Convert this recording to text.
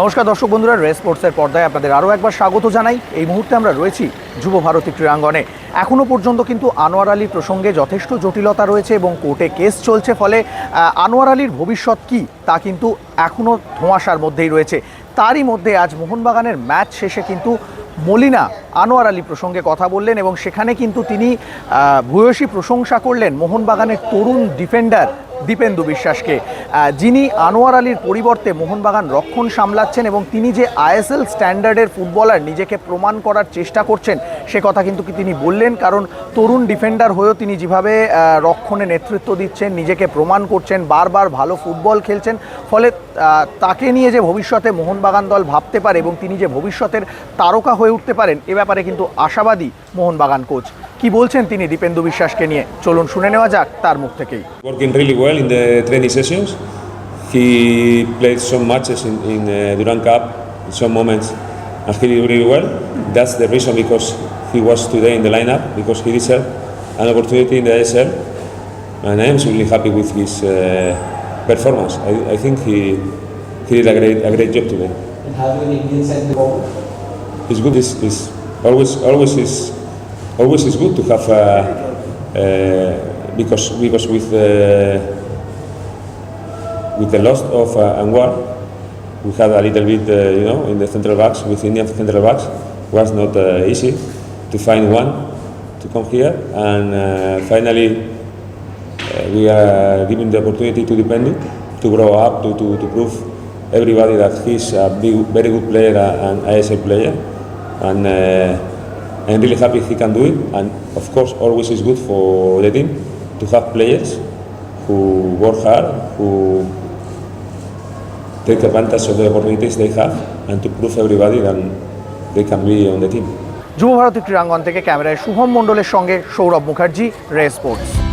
নমস্কার দর্শক বন্ধুরা, রেস স্পোর্টসের পর্দায় আপনাদের আরও একবার স্বাগত জানাই। এই মুহূর্তে আমরা রয়েছি যুব ভারতী ক্রীড়াঙ্গনে। এখনও পর্যন্ত কিন্তু আনোয়ার আলীর প্রসঙ্গে যথেষ্ট জটিলতা রয়েছে এবং কোর্টে কেস চলছে ফলে আনোয়ার আলীর ভবিষ্যৎ কী তা কিন্তু এখনও ধোঁয়াশার মধ্যেই রয়েছে। তারই মধ্যে আজ মোহনবাগানের ম্যাচ শেষে কিন্তু মলিনা আনোয়ার আলী প্রসঙ্গে কথা বললেন এবং সেখানে কিন্তু তিনি ভূয়সী প্রশংসা করলেন মোহনবাগানের তরুণ ডিফেন্ডার দীপেন্দু বিশ্বাসকে। যিনি আনোয়ার আলীর পরিবর্তে মোহনবাগান রক্ষণ সামলাচ্ছেন এবং তিনি যে আইএসএল স্ট্যান্ডার্ডের ফুটবলার নিজেকে প্রমাণ করার চেষ্টা করছেন, সে কথা কিন্তু কি তিনি বললেন? কারণ তরুণ ডিফেন্ডার হয়েও তিনি যেভাবে রক্ষণে নেতৃত্ব দিচ্ছেন, নিজেকে প্রমাণ করছেন, বারবার ভালো ফুটবল খেলছেন, ফলে তাকে নিয়ে যে ভবিষ্যতে মোহনবাগান দল ভাবতে পারে এবং তিনি যে ভবিষ্যতের তারকা হয়ে উঠতে পারেন, এ ব্যাপারে কিন্তু আশাবাদী মোহনবাগান কোচ। কি বলছেন তিনি দীপেন্দু বিশ্বাসকে নিয়ে চলুন শুনে নেওয়া যাক তার মুখ থেকেই working really well in the training sessions. He played some matches in, in uh, Duran Cup, in some moments, and he did really well. That's the reason because he was today in the lineup because he deserved an opportunity in the ASL, and I am really happy with his uh, performance. I, I think he, he did a great, a great job today. and having an Indian center forward. It's good. It's, it's always always is always it's good to have uh, uh, because because with uh, with the loss of Anwar, we had a little bit you know in the central backs with Indian central backs. Was not easy to find one to come here. And finally we are given the opportunity to depend to grow up, to, to, to prove everybody that he's a big, very good player and ISL player. And uh, I'm really happy he can do it. And of course, always is good for the team to have players who work hard, who take advantage of the opportunities they have, and to prove everybody that they can be on the team. যুব ভারতী ক্রীড়াঙ্গন থেকে ক্যামেরায় শুভম মণ্ডলের সঙ্গে সৌরভ মুখার্জি রে sports